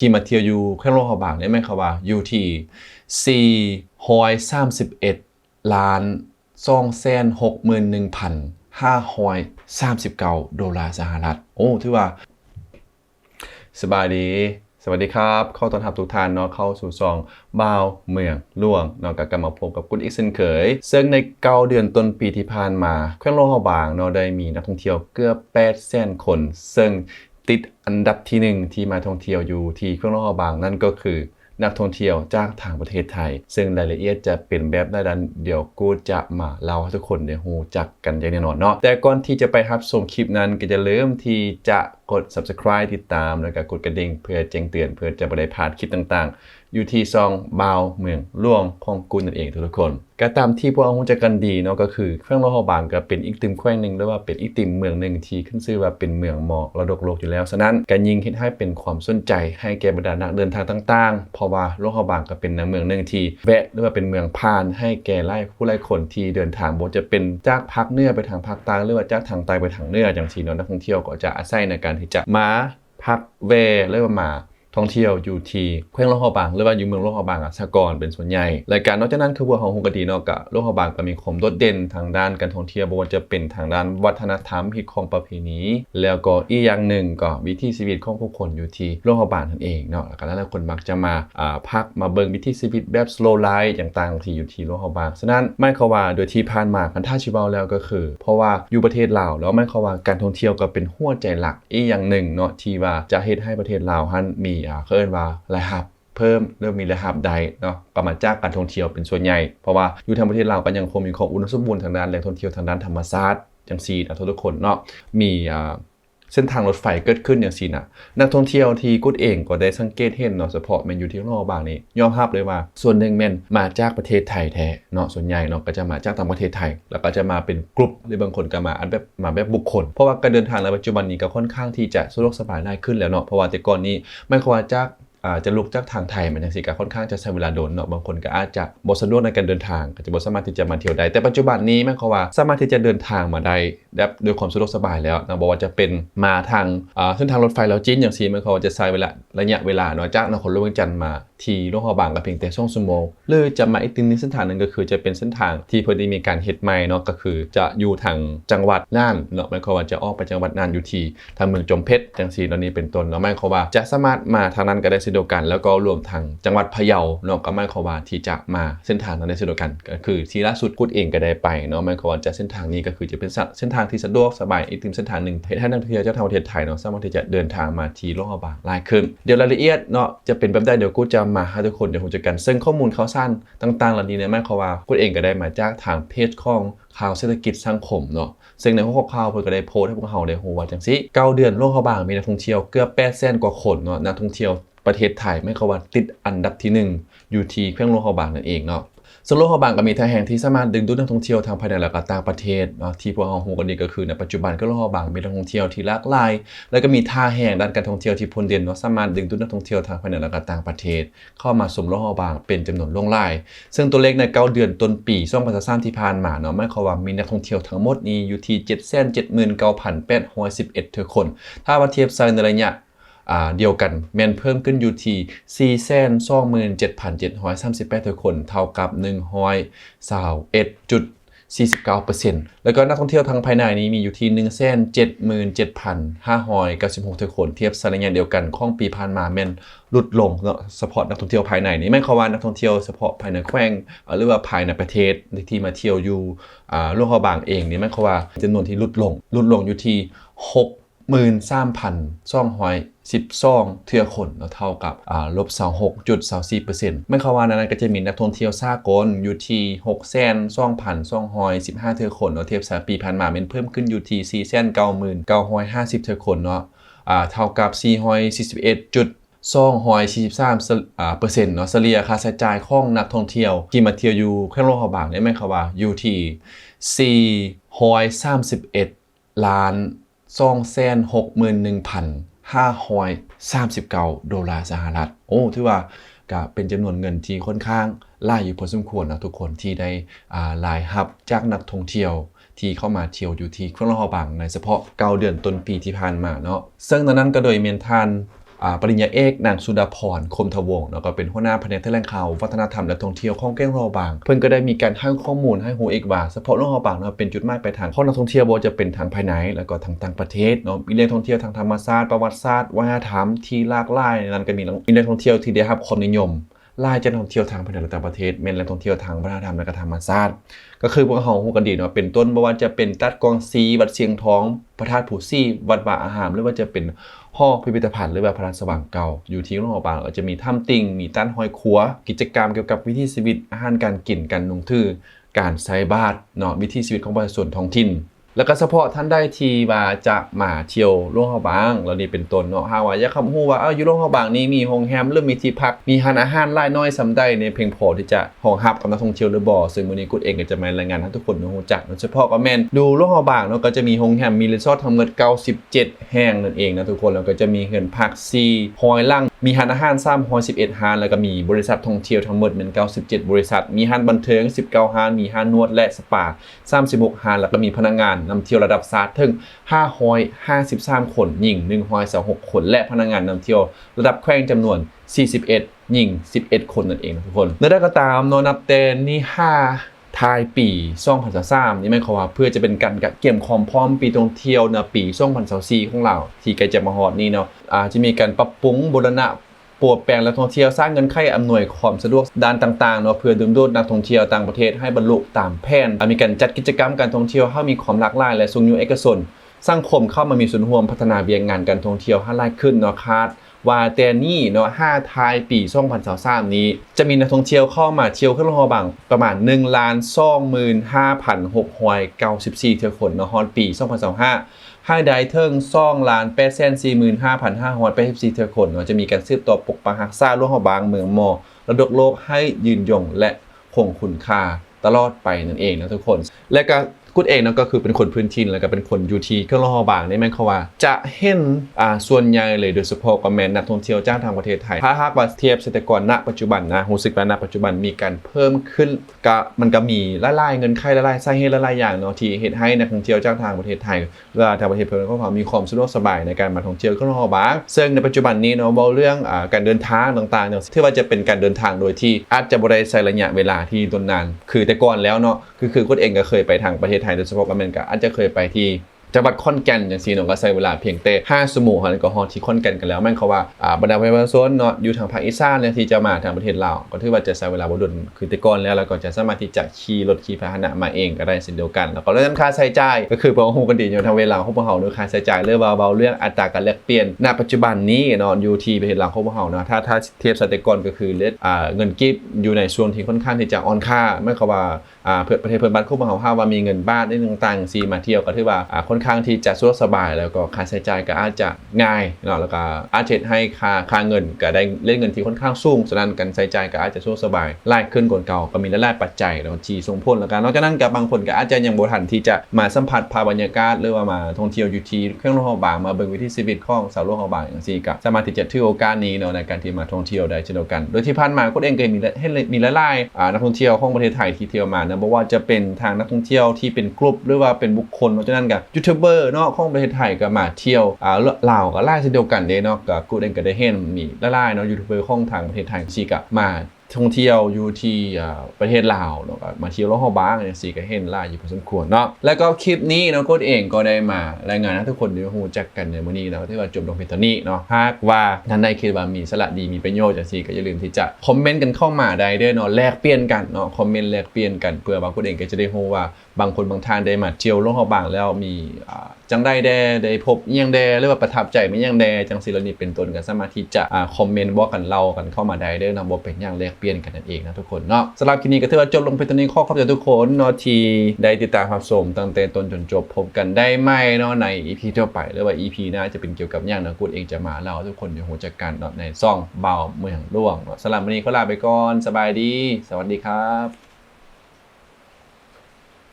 ที่มาเที่ยวอยู่แค่โลกเขาบางได้ไหมครับว่าอยู่ที่431ล้าน2แสน61,539ดอลลาร์สหรัฐ โอ้ถือว่า สบายดี สวัสดีครับ เข้าตอนรับทุกท่านเนาะเข้าสู่ซองบ่าวเมืองล่วงเนาะกับกลับมาพบกับกุณอีกเช่นเคย ซึ่งในเก้าเดือนต้นปีที่ผ่านมา แคว้นโลกเฮาบางเนาะได้มีนักท่องเที่ยวเกือบ8แสนคน ซึ่ง ติดอันดับที่หนึ่งที่มาท่องเที่ยวอยู่ที่แคว้นโลกเฮาบางนั่นก็คือ นักท่องเที่ยวจากทางประเทศไทย ซึ่งรายละเอียดจะเป็นแบบใดนั้นเดี๋ยวกูจะมาเล่าให้ทุกคนได้ฮู้จักกันอย่างแน่นอนเนาะแต่ก่อนที่จะไปรับชมคลิปนั้นก็จะเริ่มที่จะกด subscribe ติดตามแล้วก็กดกระดิ่งเพื่อแจ้งเตือนเพื่อจะไม่ได้พลาดคลิปต่างๆ อยู่ที่ซองบาวเมืองล่วงของกุลนั่นเองทุกคน ก็ตามที่พวกเรารู้จักันดีเนาะก็คือแขวงโลหะบางก็เป็นอีกติมแขวงหนึ่งหรือว่าเป็นอีกติมเมืองหนึ่งที่ขึ้นชื่อว่าเป็นเมืองหมอกระดกโลกอยู่แล้วฉะนั้นการยิงคิดให้เป็นความสนใจให้แก่บรรดานักเดินทางต่างๆ เพราะว่าโลหะบางก็เป็นเมืองหนึ่งที่แวะหรือว่าเป็นเมืองผ่านให้แก่ไล่ผู้ไล่คนที่เดินทางบ่จะเป็นจากภาคเหนือไปทางภาคใต้หรือว่าจากทางใต้ไปทางเหนือจังซี่เนาะนักท่องเที่ยวก็จะอาศัยในการที่จะมาพักเวหรือว่ามา ท่องเที่ยวอยู่ที่แขวงโลกเฮาบางหรือว่าอยู่เมืองโลกเฮาบางอะสกอนเป็นส่วนใหญ่รายการนอกจากนั้นคือพวของฮงกดีนาะกะโลกเฮาบางก็มีความโดดเด่นทางด้านการท่องเที่ยวบ่ว่าจะเป็นทางด้านวัฒนธรรมฮิตของประเพณี แล้วก็อีกอย่างหนึ่งก็วิถีชีวิตของผู้คนอยู่ที่โลกเฮาบางนั่นเองเนาะแล้วก็หลายคนมักจะมาอ่าพักมาเบิ่งวิถีชีวิตแบบ slow life ต่างๆที่อยู่ที่โลกเฮาบางฉะนั้นไม่เขาว่าโดยที่ผ่านมาคันท่าชิเว้าแล้วก็คือ เพราะว่าอยู่ประเทศลาวแล้วไม่เขาว่าการท่องเที่ยวก็เป็นหัวใจหลักอีกอย่างหนึ่งเนาะที่ว่าจะเฮ็ดให้ประเทศลาวหันมีเขาเอิ้นว่ารายรับเพิ่มเริ่มมีรายรับใดเนาะก็มาจากการท่องเที่ยวเป็นส่วนใหญ่ เพราะว่าอยู่ทางประเทศเราก็ยังคงมีความอุดมสมบูรณ์ทางด้านแหล่งท่องเที่ยวทางด้านธรรมชาติจังซีนะทุกคนเนาะมีอ่า เส้นทางรถไฟเกิดขึ้นอย่างสินะนักท่องเที่ยวที่กุดเองก็ได้สังเกตเห็นเนาะเฉพาะแมนอยู่ที่รอบบางนี้ยอมรับเลยว่า ส่วนหนึ่งแมนมาจากประเทศไทยแท้เนาะส่วนใหญ่เนาะก็จะมาจากต่างประเทศไทย แล้วก็จะมาเป็นกลุ่มหรือบางคนก็มาอันแบบมาแบบบุคคล เพราะว่าการเดินทางในปัจจุบันนี้ก็ค่อนข้างที่จะสะดวกสบายง่ายขึ้นแล้วเนาะเพราะว่าแต่ก่อนนี้ไม่ควรจาก จะลุกจากทางไทยมันจังซี่ก็ค่อนข้างจะใช้เวลาโดนเนาะบางคนก็อาจจะบสะดวกในการเดินทางก็จะบสามารถที่จะมาเที่ยวได้แต่ปัจจุบันนี้แม่นเขาว่าสามารถที่จะเดินทางมาได้แบบด้วยความสะดวกสบายแล้วนะบ่ว่าจะเป็นมาทางอ่าเส้นทางรถไฟแล้วจีนอย่างซี่แม่นเขาว่าจะใช้เวลาระยะเวลาเนาะจากนครหลวงเวียงจันทน์มาที่โรงพยาบาลก็เพียงแต่ชั่วโมงหรือจะมาอีกทีนึงเส้นทางนึงก็คือจะเป็นเส้นทางที่เพิ่นได้มีการเฮ็ดใหม่เนาะก็คือจะอยู่ทางจังหวัดน่านเนาะหมายความว่าจะออกไปจังหวัดน่านอยู่ที่ทางเมืองจอมเพชรจังซี่เนนี่เป็นต้นเนาะหมายความว่าจะสามารถมาทางนั้นก็ได้ช่นเดียวกัน แล้วก็รวมทางจังหวัดพะเยาเนาะก็หมายความว่าที่จะมาเส้นทางนั้นได้เช่นเดียวกัน ก็คือที่ล่าสุดกุดเองก็ได้ไปเนาะหมายความว่าจะเส้นทางนี้ก็คือจะเป็นเส้นทางที่สะดวกสบายอีกทีเส้นทางหนึ่งให้นักท่องเที่ยวเจ้าทางประเทศไทยเนาะสามารถที่จะเดินทางมาที่โรงพยาบาง่ายขึ้นเดี๋ยวรายละเอียดเนาะจะเป็นแบบใดเดี๋ยวกูจะมาให้ทุกคนเดี๋ยวผมจะกันซึ่งข้อมูลข่าวสารต่างๆเหล่านี้เนี่ยหมายความว่ากุดเองก็ได้มาจากทางเพจของข่าวเศรษฐกิจสังคมเนาะซึ่งในข้อข่าวเพิ่นก็ได้โพสต์ให้พวกเราได้ฮู้ว่าจังซี่เก้าเดือนโลกเขาบางมีนักท่องเที่ยวเกือบ8แสนกว่าคนเนาะนักท่องเที่ยวประเทศไทยไม่เขาว่าติดอันดับที่ 1 อยู่ที่แขวงโลกเขาบางนั่นเองเนาะซึ่งโลกเขาบางก็มีท่าแห่งที่สามารถดึงดูดนักท่องเที่ยวทางภายในและก็ต่างประเทศเนาะที่พวกเราฮู้กันดีก็คือในปัจจุบันก็โลกเขาบางมีนักท่องเที่ยวที่หลากหลาย แล้วก็มีท่าแห่งด้านการท่องเที่ยวที่พ้นเด่นเนาะสามารถดึงดูดนักท่องเที่ยวทางภายในและก็ต่างประเทศ เข้ามาสมโลกเขาบางเป็นจำนวนล่วงหลาย ซึ่งตัวเลขใน9เดือนต้นปี2023ที่ผ่านมาเนาะหมายความว่ามีนักท่องเที่ยวทั้งหมดนี้อยู่ที่779,811เทือคน ถ้าว่าเทียบใส่ในระยะ เดียวกันแมนเพิ่มขึ้นอยู่ที่ 427,738เทือคน เท่ากับ 121.49%แล้วก็นักท่องเที่ยวทางภายในนี้มีอยู่ที่ 177,596เทือคนเทียบส่ระยะเดียวกันของปีผ่านมาแม่นลดลงเนาะเฉพาะนักท่องเที่ยวภายในนี่ไม่เขาว่านักท่องเที่ยวเฉพาะภายในแขวงหรือว่าภายในประเทศที่มาเที่ยวอยู่อ่าโลกเขาบางเองนี่ไม่เขาว่าจำนวนที่ลดลงลดลงอยู่ที่ หมื่นสามพันซองหอยสิบซองเทือคนเท่ากับลบสองหกจุดสองสี่เปอร์เซ็นต์ไม่เข้าว่านั้นก็จะมีนักท่องเที่ยวซากลอยู่ที่หกแสนซองพันซองหอยสิบห้าเทือคนเนาะเทียบสามปีผ่านมาเป็นเพิ่มขึ้นอยู่ที่สี่แสนเก้าหมื่นเก้าหอยห้าสิบเทือคนเนาะเท่ากับสี่หอยสี่สิบเอ็ดจุดซองหอยสี่สิบสามเปอร์เซ็นต์เนาะเสลียค่าใช้จ่ายของนักท่องเที่ยว ที่มาเที่ยวอยู่เค่โลกเขาบางได้ไหมครับว่าอยู่ที่4หอยสามสิบเอ็ดล้าน 261,539 ดอลลาร์สหรัฐ โอ้ ถือว่าก็เป็นจำนวนเงินที่ค่อนข้างหลายอยู่พอสมควรนะทุกคนที่ได้อ่ารายหับจากนักท่องเที่ยวที่เข้ามาเที่ยวอยู่ที่เครื่องรอบางในเฉพาะเกาเดือนต้นปีที่ผ่านมาเนาะซึ่งตอนนั้นก็โดยเมียนทาน ปริญญาเอกนางสุดาพรคมทวงศ์เนาะก็เป็นหัวหน้าแผนกแถลงข่าววัฒนธรรมและท่องเที่ยวของแก้งรอบาง เพิ่นก็ได้มีการให้ข้อมูลให้ฮู้อีกว่าเฉพาะเรื่องรอบางเนาะเป็นจุดหมายปลายทางของนักท่องเที่ยวบ่จะเป็นทางภายใน แล้วก็ทางต่างประเทศเนาะมีแหล่งท่องเที่ยวทางธรรมชาติประวัติศาสตร์วัฒนธรรมที่หลากหลายนั้นก็มีมีแหล่งท่องเที่ยวที่ได้รับความนิยม หลายจะท่องเที่ยวทางภายในและต่างประเทศแม่นแหล่งท่องเที่ยวทางวัฒนธรรมและกธรรมชาติก็คือพวกเฮาฮู้กันดีเนาะเป็นต้นบ่ว่าจะเป็นตัดกองซีวัดเชียงท้อง พระธาตุผูซี่ วัดว่าอาหารหรือว่าจะเป็นหอพิพิธภัณฑ์หรือว่าพระราชวังเก่า อยู่ที่โรงพยาบาลก็จะมีถ้ำติ่งมีต้านห้อยครัว กิจกรรมเกี่ยวกับวิถีชีวิตอาหารการกินการนุ่งทื่อการใช้บาตรเนาะวิถีชีวิตของประชาชนท้องถิ่น แล้วก็เฉพาะท่านได้ที่ว่าจะมาเที่ยวโรงเฮาบางแล้วนี่เป็นต้นเนาะหาวายากคำฮู้ว่าเอ้าอยู่โรงเฮาบางนี้มีโรงแรมหรือมีที่พักมีร้านอาหารหลายน้อยสำใดในเพียงพอที่จะรองรับกับนักท่องเที่ยวหรือบ่ซึ่งมื้อนี้กุดเองก็จะมารายงานให้ทุกคนรู้จักโดยเฉพาะก็แม่นดูโรงเฮาบางเนาะก็จะมีโรงแรมมีรีสอร์ททั้งหมด97 แห่งนั่นเองนะทุกคนแล้วก็จะมีเงินพัก4หอยลังมีฮานอาหารซ้ำฮอยสิบเอ็ดฮานแล้วก็มีบริษัทท่องเที่ยวทั้งหมดเป็นเก้าสิบเจ็ดบริษัท มีฮานบันเทิงสิบเก้าฮานมีฮานนวดและสปาสามสิบหกฮานแล้วก็มีพนักงานนำเที่ยวระดับซาร์ทึงห้าร้อยห้าสิบสามคนหญิงหนึ่งร้อยสองหกคน และพนักงานนำเที่ยวระดับแขวงจำนวนสี่สิบเอ็ดหญิงสิบเอ็ดคนนั่นเองทุกคนและได้ก็ตามนอนับเต็นนี่ห้า ทายปี2023นี่หมายความว่าเพื่อจะเป็นการเก็บความพร้อมปีท่องเที่ยวนะปี2024ของเรา ที่ใกล้จะมาฮอดนี้เนาะอาจะมีการปรับปรุงบูรณะปรับแปลงและท่องเที่ยวสร้างเงินไขอำนวยความสะดวกด้านต่างๆเนาะเพื่อดึงดูดนักท่องเที่ยวต่างประเทศให้บรรลุตามแผนมีการจัดกิจกรรมการท่องเที่ยวให้มีความหลากหลาย และสูงยู่เอกชนสังคมเข้ามามีส่วนร่วมพัฒนาเบียงงานการท่องเที่ยวให้หลายขึ้นเนาะคาด ว่าแต่นี่เนาะห้าทายปีส่องพันสาวสามนี้ จะมีนักท่องเที่ยวเข้ามาเที่ยวขึ้นฮอบังประมาณหนึ่งล้านสองหมื่นห้าพันหกหอยเก้าสิบสี่เที่ยวคนเนาะฮอนปีส่องพันสาห้าห้าได้เทิงซ่องล้านแปดแสนสี่หมื่นห้าพันห้าหอยแปดสิบสี่เที่ยวคนเนาะจะมีการซื้อต่อปกปังฮักซ่าล่วงหอบางเมืองมอระดกโลกให้ยืนยงและคงคุณค่าตลอดไปนั่นเองนะทุกคน และก็ กุดเองนะก็คือเป็นคนพื้นถิ่นแล้วก็เป็นคนอยู่ที่เครื่องล่อบางนี่แม่นเขาว่า จะเห็นอ่าส่วนใหญ่เลยโดยเฉพาะกับแมนนักท่องเที่ยวจ้างทางประเทศไทยถ้าหากว่าเทียบเศรษฐกรณปัจจุบันนะรู้สึกว่าณปัจจุบันมีการเพิ่มขึ้นก็มันก็มีละลายเงินไขละลายๆสาเหตุละลายอย่างเนาะที่เฮ็ดให้นักท่องเที่ยวจ้างทางประเทศไทยเวลาทางประเทศเพิ่อนก็พอมีความสะดวกสบายในการมาท่องเที่ยวเครื่องล่อบาง ซึ่งในปัจจุบันนี้เนาะเรื่องอ่าการเดินทางต่างๆเนาะที่ว่าจะเป็นการเดินทางโดยที่อาจจะบ่ได้ใช้ระยะเวลาที่ต้นนาน คือแต่ก่อนแล้วเนาะคือคือคนเองก็เคยไปทางประเทศไทยโดยเฉพาะกับอเมริกาอาจจะเคยไปที่จังหวัดขอนแก่นอย่างซีเนาะก็ใช้เวลาเพียงแต่5ชั่วโมงเท่านั้นก็ฮอดที่ขอนแก่นกันแล้วแม่นเขาว่าอ่าบรรดาประชาชนเนาะอยู่ทางภาคอีสานเนี่ยที่จะมาทางประเทศลาวก็ถือว่าจะใช้เวลาบ่ดนคือแต่ก่อนแล้วแล้วก็จะสามารถที่จะขี่รถขี่พาหนะมาเองก็ได้เช่นเดียวกัน แล้วก็เรื่องค่าใช้จ่ายก็คือพอฮูกันดีอยู่ทางเวลาของพวกเฮาเรื่องค่าใช้จ่ายเรื่องเบาๆเรื่องอัตราการแลกเปลี่ยนณปัจจุบันนี้เนาะอยู่ที่ประเทศลาวของพวกเฮาเนาะถ้าถ้าเทียบสเตกอนก็คือเลืออ่าเงินกิฟอยู่ในช่วงที่ค่อนข้างที่จะอ่อนค่าไม่เขาว่า เพื่อประเทศเพื่อนบ้านคู่มือของเฮาว่ามีเงินบ้านได้ต่างๆซีมาเที่ยวก็ถือว่าอ่าค่อนข้างที่จะสะดวกสบาย แล้วก็ค่าใช้จ่ายก็อาจจะง่ายเนาะแล้วก็อาจจะเฮ็ดให้ค่าค่าเงินก็ได้เล่นเงินที่ค่อนข้างสูงฉะนั้นการใช้จ่ายก็อาจจะสะดวกสบายหลายขึ้นกว่าเก่าก็มีหลายๆปัจจัยแล้วที่ส่งผลแล้วกันนอกจากนั้นก็บบางคนก็อาจจะยังบ่ทันที่จะมาสัมผัสภาพบรรยากาศหรือว่ามาท่องเที่ยวอยู่ที่เครื่องโลหะบางมาเบิ่งวิถีชีวิตของสาวโลหะบางจังซี่ก็สามารถที่จะถือโอกาสนี้เนาะในการที่มาท่องเที่ยวได้เช่นเดียวกัน โดยที่ผ่านมาก็เองก็มีให้มีหลายๆนักท่องเที่ยวของประเทศไทยที่เที่ยวมานะบ่ว่าจะเป็นทางนักท่องเที่ยวที่เป็นกลุ่มหรือว่าเป็นบุคคลเพราะฉะนั้นกับยูทูบเบอร์เนาะของประเทศไทยก็มาเที่ยวอ่าลาวก็ไล่เช่นเดียวกันเด้เนาะกับกูเองกับเดเฮนมีไล่ๆเนาะยูทูบเบอร์ของทางประเทศไทยซี่ก็มา ท่องเที่ยวอยู่ที่ประเทศลาวเนาะก็มาเที่ยวโลกเฮาบ้างเนี่ยสิก็เห็นหลายอยู่พอสมควรเนาะแล้วก็คลิปนี้เนาะโค้ดเองก็ได้มารายงานให้ทุกคนได้รู้จักกันในมื้อนี้เนาะที่ว่าจบลงเพียงเท่านี้เนาะหากว่าท่านใดคิดว่ามีสาระดีมีประโยชน์จังซี่ก็อย่าลืมที่จะคอมเมนต์กันเข้ามาได้เด้อเนาะแลกเปลี่ยนกันเนาะคอมเมนต์แลกเปลี่ยนกันเพื่อบางคนเองก็จะได้รู้ว่าบางคนบางท่านได้มาเที่ยวโลกเฮาบ้างแล้วมีอ่า จังได้แดได้พบยังแดหรือว่าประทับใจไม่ยังแดจังซี่แล้วนี่เป็นต้นก็สามารถที่จะอ่าคอมเมนต์บอกกันเล่ากันเข้ามาได้เด้อเนาะบ่เป็นหยังแลกเปลี่ยนกันนั่นเองนะทุกคนเนาะสำหรับคลิปนี้ก็ถือว่าจบลงไปตอนนี้ขอขอบใจทุกคนเนาะที่ได้ติดตามรับชมตั้งแต่ต้นจนจบพบกันได้ไหมเนาะใน EP ต่อไปหรือว่า EP หน้าจะเป็นเกี่ยวกับหยังนะกูเองจะมาเล่าทุกคนได้รู้จักกันเนาะในซ่องเบาเมืองร่วงสำหรับวันนี้ขอลาไปก่อนสบายดี สวัสดีครับ